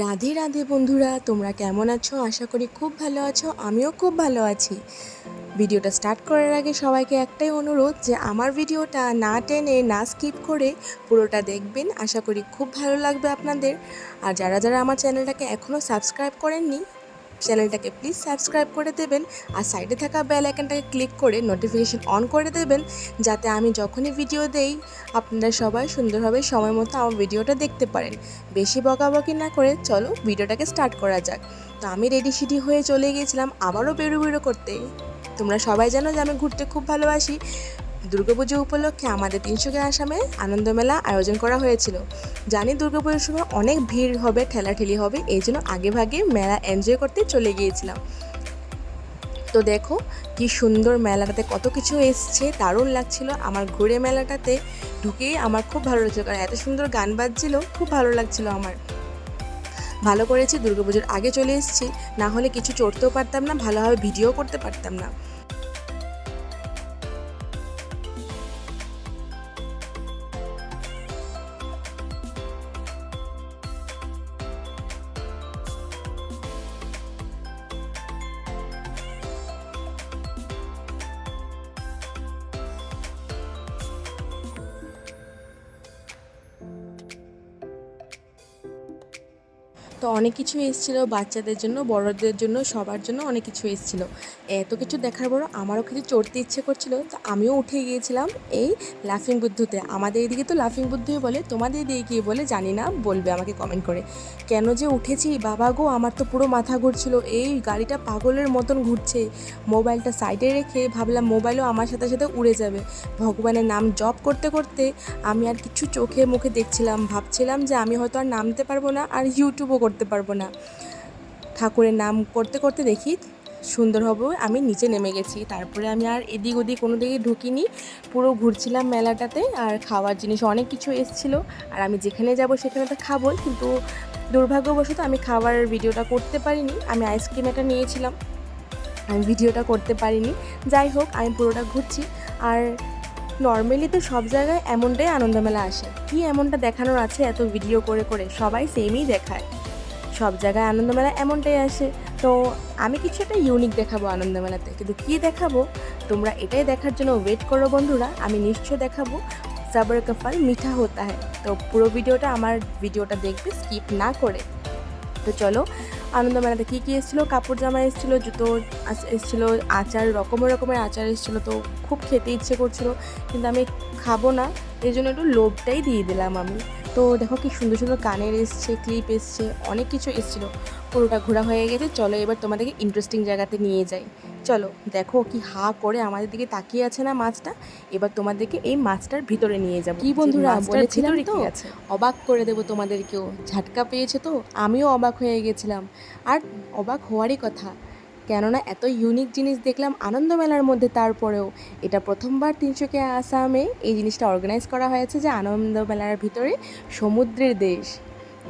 রাধে রাধে বন্ধুরা, তোমরা কেমন আছো? আশা করি খুব ভালো আছো, আমিও খুব ভালো আছি। ভিডিওটা স্টার্ট করার আগে সবাইকে একটাই অনুরোধ যে আমার ভিডিওটা না টেনে, না স্কিপ করে পুরোটা দেখবেন। আশা করি খুব ভালো লাগবে আপনাদের। আর যারা যারা আমার চ্যানেলটাকে এখনও সাবস্ক্রাইব করেননি চ্যানেলটাকে প্লিজ সাবস্ক্রাইব করে দেবেন আর সাইডে থাকা বেল আইকনটাকে ক্লিক করে নোটিফিকেশন অন করে দেবেন যাতে আমি যখনই ভিডিও দেই, আপনারা সবাই সুন্দরভাবে সময় মতো আমার ভিডিওটা দেখতে পারেন। বেশি বকাবকি না করে চলো ভিডিওটাকে স্টার্ট করা যাক। তো আমি রেডি সিডি হয়ে চলে গিয়েছিলাম, আবারও বেরো বেরো করতে। তোমরা সবাই জানো যে আমি ঘুরতে খুব ভালোবাসি। দুর্গাপুজো উপলক্ষে আমাদের তিনশোকে আসামে আনন্দমেলা আয়োজন করা হয়েছিল। জানি দুর্গাপুজোর সময় অনেক ভিড় হবে, ঠেলাঠেলি হবে, এই জন্য আগে ভাগে মেলা এনজয় করতে চলে গিয়েছিলাম। তো দেখো, কি সুন্দর মেলাটাতে কত কিছু এসছে, দারুণ লাগছিল। আমার ঘুরে মেলাটাতে ঢুকেই আমার খুব ভালো লাগছিল, কারণ এত সুন্দর গান বাজছিল, খুব ভালো লাগছিল আমার। ভালো করেছি, দুর্গাপুজোর আগে চলে এসেছি, না হলে কিছু চড়তেও পারতাম না, ভালোভাবে ভিডিও করতে পারতাম না। তো অনেক কিছু এসেছিল বাচ্চাদের জন্য বড়দের জন্য সবার জন্য অনেক কিছু এসেছিল। এত কিছু দেখার পরও আমারও কিছু চড়তে ইচ্ছে করছিল, তো আমিও উঠে গিয়েছিলাম এই লাফিং বুদ্ধতে। আমাদের এদিকে তো লাফিং বুদ্ধই বলে, তোমাদের এদিকে কী বলে জানি না, বলবে আমাকে কমেন্ট করে। কেন যে উঠেছি, বাবা গো, আমার তো পুরো মাথা ঘুরছিল, এই গাড়িটা পাগলের মতন ঘুরছে। মোবাইলটা সাইডে রেখে ভাবলাম মোবাইলও আমার সাথে সাথে উড়ে যাবে। ভগবানের নাম জপ করতে করতে আমি আর কিছু চোখে মুখে দেখছিলাম, ভাবছিলাম যে আমি হয়তো আর নামতে পারব না আর ইউটিউবও করতে পারব না। ঠাকুরের নাম করতে করতে দেখি সুন্দরভাবে আমি নিচে নেমে গেছি। তারপরে আমি আর এদিক ওদিক কোনো দিকে ঢুকিনি, পুরো ঘুরছিলাম মেলাটাতে আর খাওয়ার জিনিস অনেক কিছু এসেছিল। আর আমি যেখানে যাব সেখানে তো খাবোই, কিন্তু দুর্ভাগ্যবশত আমি খাবার ভিডিওটা করতে পারিনি, আমি আইসক্রিম একটা নিয়েছিলাম, আমি ভিডিওটা করতে পারিনি। যাই হোক, আমি পুরোটা ঘুরছি। আর নর্মালি তো সব জায়গায় এমনটাই আনন্দমেলা আসে, কি এমনটা দেখানোর আছে এত ভিডিও করে করে সবাই সেমই দেখায়। সব জায়গায় আনন্দমেলা এমনটাই আসে। তো আমি কিছু একটা ইউনিক দেখাবো আনন্দমেলাতে কিন্তু কী দেখাবো? তোমরা এটাই দেখার জন্য ওয়েট করো বন্ধুরা। আমি নিশ্চয় দেখাবো। সাবর কফাল মিঠা হতা হয়। তো পুরো ভিডিওটা আমার ভিডিওটা দেখবে স্কিপ না করে। তো চলো, আনন্দমেলাতে কী কী এসেছিল? কাপড় জামা এসেছিল, জুতো এসেছিল, আচার, রকমের রকমের আচার এসেছিল। তো খুব খেতে ইচ্ছে করছিল, কিন্তু আমি খাব না। এই জন্য একটু লোভটাই দিয়ে দিলাম আমি। তো দেখো কি সুন্দর সুন্দর কানের এসছে ক্লিপ এসছে, অনেক কিছু এসেছিল। পুরোটা ঘোরা হয়ে গেছে। চলো এবার তোমাদেরকে ইন্টারেস্টিং জায়গাতে নিয়ে যাই। চলো দেখো কি হা করে আমাদের দিকে তাকিয়ে আছে না মাছটা। এবার তোমাদেরকে এই মাছটার ভিতরে নিয়ে যাব। কি বন্ধুরা বলেছিলাম তো? অবাক করে দেবো তোমাদেরকেও। ঝাটকা পেয়েছে তো? আমিও অবাক হয়ে গেছিলাম। আর অবাক হওয়ারই কথা কেননা এত ইউনিক জিনিস দেখলাম আনন্দ মেলার মধ্যে তারপরেও। এটা প্রথমবার তিনশোকে আসামে এই জিনিসটা অর্গানাইজ করা হয়েছে যে আনন্দ মেলার ভিতরে সমুদ্রের দেশ।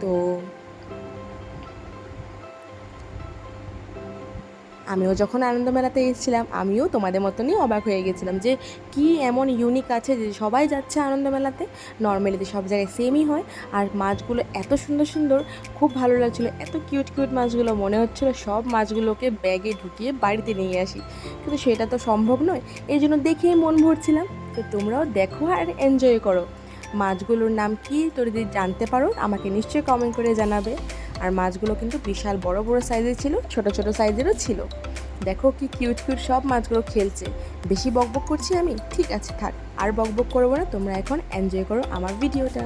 তো আমিও যখন আনন্দ মেলাতে এসেছিলাম আমিও তোমাদের মতনই অবাক হয়ে গেছিলাম যে কি এমন ইউনিক আছে যে সবাই যাচ্ছে আনন্দ মেলাতে। নর্মালিতে সব জায়গায় সেমই হয়। আর মাছগুলো এত সুন্দর সুন্দর, খুব ভালো লাগছিল। এত কিউট কিউট মাছগুলো মনে হচ্ছিল সব মাছগুলোকে ব্যাগে ঢুকিয়ে বাড়িতে নিয়ে আসি। কিন্তু সেটা তো সম্ভব নয়। এই জন্য দেখেই মন ভরছিলাম। তো তোমরাও দেখো আর এনজয় করো। মাছগুলোর নাম কি? তোর যদি জানতে পারো, আমাকে নিশ্চয়ই কমেন্ট করে জানাবে। আর মাছগুলো কিন্তু বিশাল বড় বড় সাইজের ছিল, ছোট ছোট সাইজেরও ছিল। দেখো কি কিউট কিউট সব মাছগুলো খেলছে। বেশি বকবক করছি আমি? ঠিক আছে, থাক। আর বকবক করব না, তোমরা এখন এনজয় করো আমার ভিডিওটা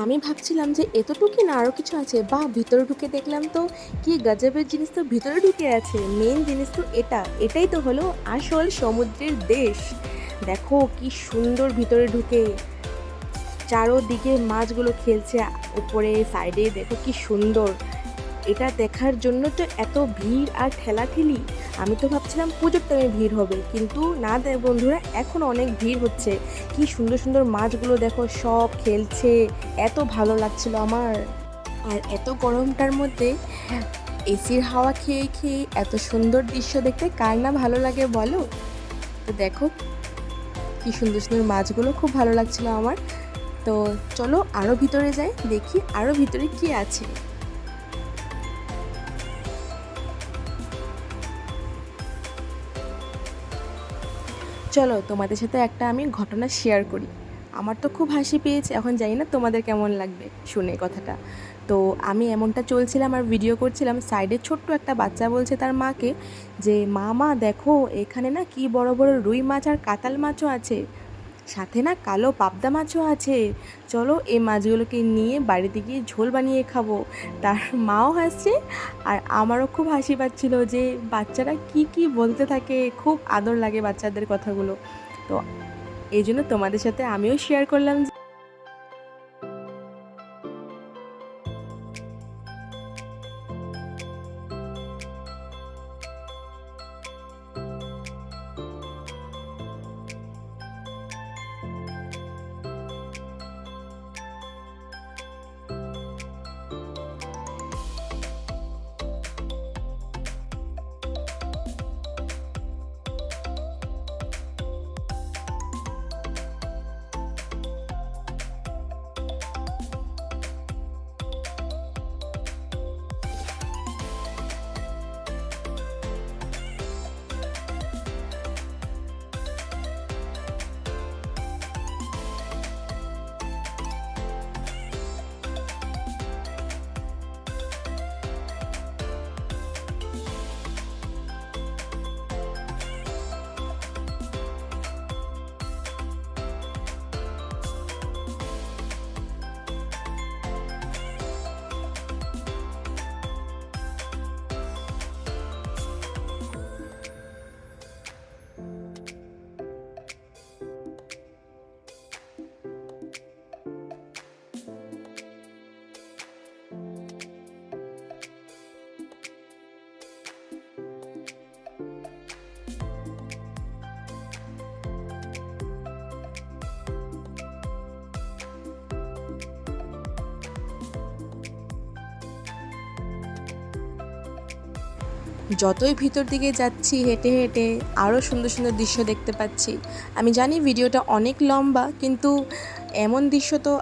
আমি ভাবছিলাম যে এতটুকু না আরও কিছু আছে। বা ভিতরে ঢুকে দেখলাম তো কি গজবের জিনিস তো ভিতরে ঢুকে আছে। মেন জিনিস তো এটা। এটাই তো হলো আসল সমুদ্রের দেশ। দেখো কি সুন্দর ভিতরে ঢুকে। চারোদিকে মাছগুলো খেলছে, উপরে সাইডে দেখো কি সুন্দর। এটা দেখার জন্য তো এত ভিড় আর ঠেলাঠেলি। আমি তো ভাবছিলাম পুজোর টাইমে ভিড় হবে, কিন্তু না বন্ধুরা, এখন অনেক ভিড় হচ্ছে। কি সুন্দর সুন্দর মাছগুলো দেখো, সব খেলছে, এত ভালো লাগছিল আমার। আর এত গরমটার মধ্যে এসির হাওয়া খেয়ে খেয়ে এত সুন্দর দৃশ্য দেখতে কার না ভালো লাগে বলো? তো দেখো, কি সুন্দর সুন্দর মাছগুলো খুব ভালো লাগছিল আমার। তো চলো আরও ভিতরে যাই, দেখি আরও ভিতরে কি আছে। চলো তোমাদের সাথে একটা আমি ঘটনা শেয়ার করি। আমার তো খুব হাসি পেয়েছে, এখন জানি না তোমাদের কেমন লাগবে শুনে কথাটা। তো আমি এমনটা চলছিলাম আর ভিডিও করছিলাম সাইডে ছোট্ট একটা বাচ্চা বলছে তার মাকে যে মা মা দেখো, এখানে না কি বড় বড় রুই মাছ আর কাতাল মাছও আছে। সাথে না কালো পাবদা মাছও আছে। চলো এই মাছগুলোকে নিয়ে বাড়িতে গিয়ে ঝোল বানিয়ে খাব। তার মাও হাসছে আর আমারও খুব হাসি পাচ্ছিল যে বাচ্চারা কি কি বলতে থাকে। খুব আদর লাগে বাচ্চাদের কথাগুলো। তো এই জন্য তোমাদের সাথে আমিও শেয়ার করলাম যতই ভিতর দিকে যাচ্ছি, হেঁটে হেঁটে আরও সুন্দর সুন্দর দৃশ্য দেখতে পাচ্ছি। আমি জানি ভিডিওটা অনেক লম্বা, কিন্তু এমন দৃশ্য তো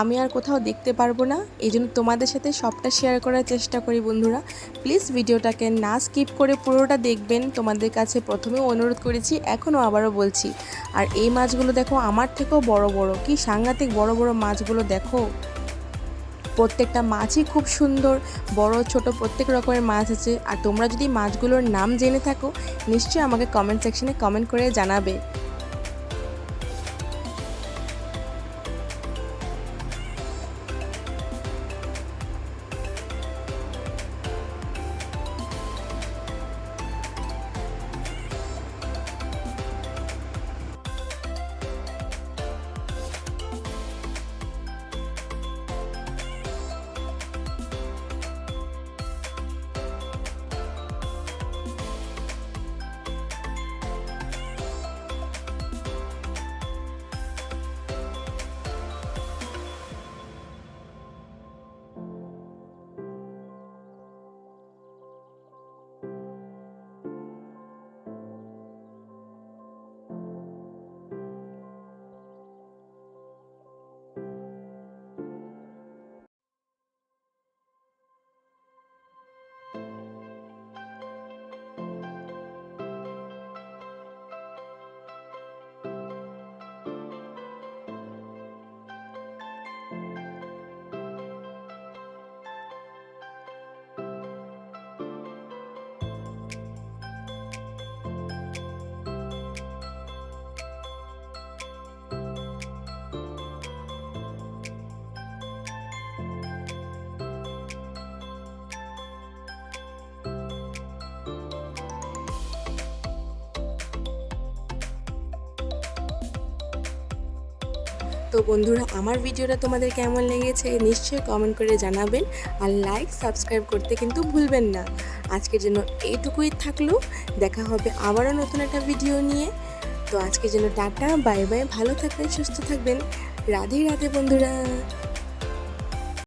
আমি আর কোথাও দেখতে পারব না। এই জন্য তোমাদের সাথে সবটা শেয়ার করার চেষ্টা করি বন্ধুরা। প্লিজ ভিডিওটাকে না স্কিপ করে পুরোটা দেখবেন। তোমাদের কাছে প্রথমেও অনুরোধ করেছি, এখনও আবারও বলছি। আর এই মাছগুলো দেখো, আমার থেকেও বড় বড়। কি সাংঘাতিক বড় বড় মাছগুলো দেখো। প্রত্যেকটা মাছই খুব সুন্দর, বড়, ছোট, প্রত্যেক রকমের মাছ আছে। আর তোমরা যদি মাছগুলোর নাম জেনে থাকো, নিশ্চয়ই আমাকে কমেন্ট সেকশনে কমেন্ট করে জানাবে। তো বন্ধুরা, আমার ভিডিওটা তোমাদের কেমন লেগেছে নিশ্চয়ই কমেন্ট করে জানাবেন আর লাইক সাবস্ক্রাইব করতে কিন্তু ভুলবেন না। আজকের জন্য এইটুকুই থাকল। দেখা হবে আবারও নতুন একটা ভিডিও নিয়ে। তো আজকের জন্য টাটা বাই বাই ভালো থাকবেন, সুস্থ থাকবেন। রাধে রাধে বন্ধুরা।